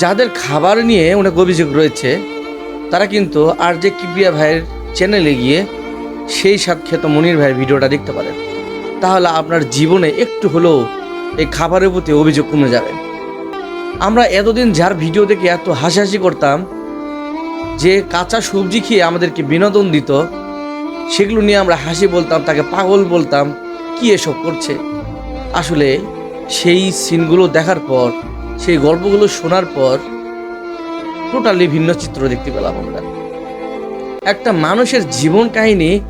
যাদের খাবার নিয়ে অনেক অভিযোগ রয়েছে, তারা কিন্তু আর যে কিবরিয়া ভাইয়ের চ্যানেলে গিয়ে সেই স্বাদ খেত মনির ভাইয়ের ভিডিওটা দেখতে পারেন তাহলে আপনার জীবনে একটু হলেও এই খাবারের প্রতি অভিযোগ কমে যাবে। আমরা এতদিন যার ভিডিও দেখে এত হাসাহাসি করতাম যে কাঁচা সবজি খেয়ে আমাদেরকে বিনোদন দিত, সেগুলো নিয়ে আমরা হাসি বলতাম, তাকে পাগল বলতাম, কি এসব করছে? আসলে সেই সিনগুলো দেখার পর সেই গল্পগুলো শোনার পর টোটালি ভিন্ন চিত্র দেখতে পেলাম আমরা। একটা মানুষের জীবন কাহিনী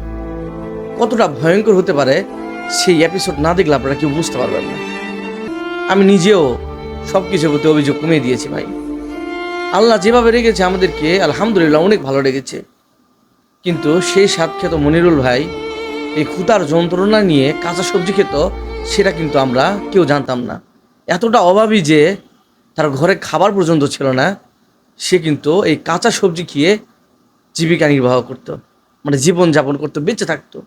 কতটা ভয়ঙ্কর হতে পারে সেই এপিসোড না দেখলে আপনারা কেউ বুঝতে পারবেন না। আমি নিজেও সব কিছুর প্রতি অভিযোগ কমিয়ে দিয়েছি ভাই। আল্লাহ যেভাবে রেখেছে আমাদেরকে, আলহামদুলিল্লাহ অনেক ভালো রেখেছে। কিন্তু সেই খেত মনিরুল ভাই, এই ক্ষুতার যন্ত্রণা নিয়ে কাঁচা সবজি খেত, সেটা কিন্তু আমরা কেউ জানতাম না। এতটা অভাবী যে তার ঘরে খাবার পর্যন্ত ছিল না, সে কিন্তু এই কাঁচা সবজি খেয়ে জীবিকা নির্বাহ করত মানে জীবন যাপন করতো, বেঁচে থাকতো।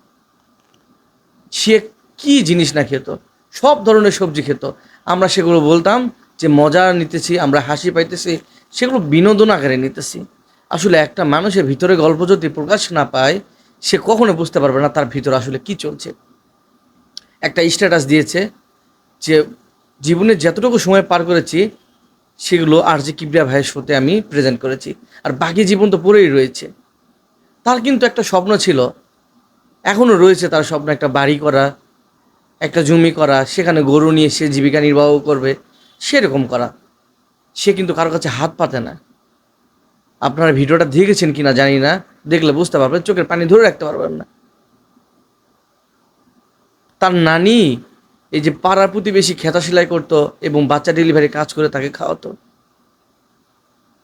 সে কি জিনিস না খেত, সব ধরনের সবজি খেত। আমরা সেগুলো বলতাম যে মজা নিতেছি, আমরা হাসি পাইতেছি, সেগুলো বিনোদন আকারে নিতেছি। আসলে একটা মানুষের ভিতরে গল্প যদি প্রকাশ না পায়, সে কখনো বুঝতে পারবে না তার ভিতরে আসলে কি চলছে। একটা স্ট্যাটাস দিয়েছে যে জীবনে যতটুকু সময় পার করেছি সেগুলো আর যে কিবরিয়া ভাইয়ের শোতে আমি প্রেজেন্ট করেছি। আর বাকি জীবন তো পড়েই রয়েছে। তার কিন্তু একটা স্বপ্ন ছিল, এখনও রয়েছে তার স্বপ্ন একটা বাড়ি করা, একটা জমি করা, সেখানে গরু নিয়ে সে জীবিকা নির্বাহ করবে, সেরকম করা। সে কিন্তু কারও কাছে হাত পাতে না। আপনারা ভিডিওটা দেখেছেন কিনা জানি না, দেখলে বুঝতে পারবেন, চোখের পানি ধরে রাখতে পারবেন না। তার নানি এই যে পাড়ার প্রতিবেশী খেতা সেলাই করতো এবং বাচ্চা ডেলিভারি কাজ করে তাকে খাওয়াতো।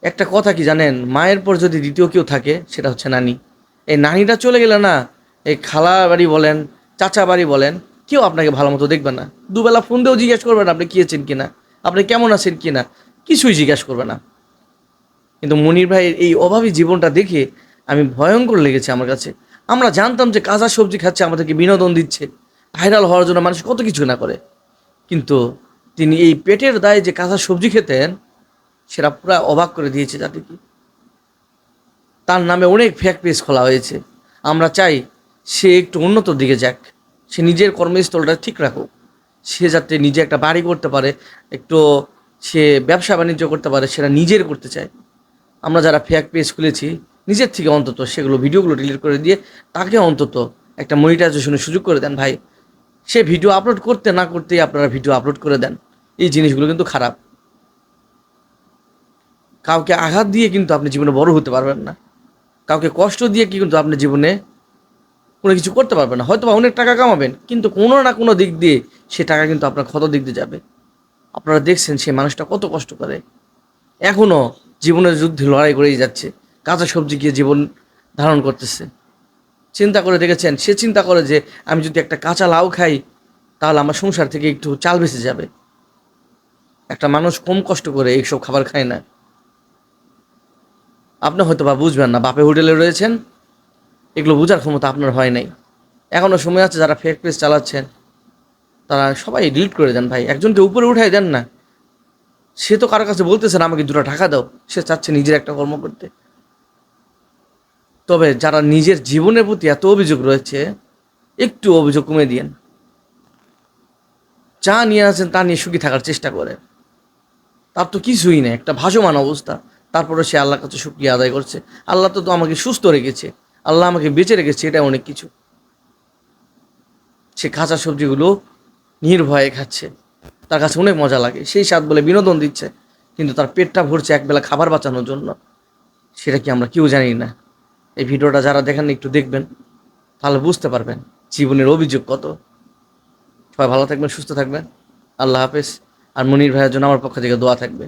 একটা কথা কি জানেন? মায়ের পর যদি দ্বিতীয় কেউ থাকে, সেটা হচ্ছে নানি। এই নানিটা চলে গেলে না, এই খালা বাড়ি বলেন, চাচা বাড়ি বলেন, কেউ আপনাকে ভালো মতো দেখবে না। দুবেলা ফোন দিয়েও জিজ্ঞেস করবে না, আপনি খেয়েছেন কিনা? আপনি কেমন আছেন কিনা? কিছুই জিজ্ঞেস করবে না। কিন্তু মনির ভাইয়ের এই অভাবী জীবনটা দেখে আমি ভয়ঙ্কর লেগেছে আমার কাছে। আমরা জানতাম যে কাঁচা সবজি খাচ্ছে, আমাদেরকে বিনোদন দিচ্ছে। ভাইরাল হওয়ার জন্য মানুষ কত কিছু না করে। কিন্তু তিনি এই পেটের দায়ে যে কাঁচা সবজি খেতেন, সেটা পুরো অবাক করে দিয়েছে জাতিকে। তার নামে অনেক ফেক পেজ খোলা হয়েছে। আমরা চাই সে একটু উন্নত দিকে যাক। সে নিজের কর্মস্থলটা ঠিক রাখুক। সে যাতে নিজে একটা বাড়ি করতে পারে, একটু সে ব্যবসা বাণিজ্য করতে পারে, সেটা নিজের করতে চায়। আমরা যারা ফেক পেজ খুলেছি, নিজের থেকে অন্তত সেগুলো ভিডিওগুলো ডিলিট করে দিয়ে তাকে অন্তত একটা মনিটাইজেশনের সুযোগ করে দেন ভাই। সে ভিডিও আপলোড করতে না করতেই আপনারা ভিডিও আপলোড করে দেন। এই জিনিসগুলো কিন্তু খারাপ। কাউকে আঘাত দিয়ে কিন্তু আপনি জীবনে বড় হতে পারবেন না। কাউকে কষ্ট দিয়ে কি কিন্তু আপনি জীবনে কোনো কিছু করতে পারবেন না। হয়তো বা অনেক টাকা কামাবেন, কিন্তু কোনো না কোনো দিক দিয়ে সে টাকা কিন্তু আপনার ক্ষত দিক দিয়ে যাবে। আপনারা দেখছেন সেই মানুষটা কত কষ্ট করে। এখনও জীবনের যুদ্ধে লড়াই করেই যাচ্ছে। কাঁচা সবজি গিয়ে জীবন ধারণ করতেছে। চিন্তা করে দেখেছেন? সে চিন্তা করে যে, আমি যদি একটা কাঁচা লাউ খাই, তাহলে আমার সংসার থেকে একটু চাল বেঁচে যাবে। একটা মানুষ কম কষ্ট করে এইসব খাবার খায় না। আপনি হয়তো বা বুঝবেন না বাপে হোটেলে রয়েছেন, এগুলো বোঝার ক্ষমতা আপনার হয় নাই। এখনও সময় আছে যারা ফেক পেজ চালাচ্ছেন, তারা সবাই ডিলিট করে দেন ভাই। একজনকে উপরে উঠাই দেন না। সে তো কারও কাছে বলতেছে না, আমাকে দুটো টাকা দাও। সে চাচ্ছে নিজের একটা কর্ম করতে। তবে যারা নিজের জীবনের প্রতি এত অভিযোগ রয়েছে, একটু অভিযোগ কমে দিয়েন। যা নিয়ে আসেন তা নিয়ে সুখী থাকার চেষ্টা করে। তার তো কিছুই নেই, একটা ভাসমান অবস্থা। তারপরে সে আল্লাহর কাছে শুক্রিয়া আদায় করছে। আল্লাহ তো তো আমাকে সুস্থ রেখেছে। আল্লাহ আমাকে বেঁচে রেখেছে এটা অনেক কিছু। সে কাঁচা সবজিগুলো নির্ভয়ে খাচ্ছে। তার কাছে অনেক মজা লাগে। সেই স্বাদ বলে বিনোদন দিচ্ছে। কিন্তু তার পেটটা ভরছে একবেলা খাবার বাঁচানোর জন্য। সেটা কি আমরা কেউ জানি না। এই ভিডিওটা যারা দেখেন, একটু দেখবেন, তাহলে বুঝতে পারবেন জীবনের অভিযোগ কত। সবাই ভালো থাকবেন, সুস্থ থাকবেন। আল্লাহ হাফেজ। আর মনির ভাইয়ের জন্য আমার পক্ষ থেকে দোয়া থাকবে।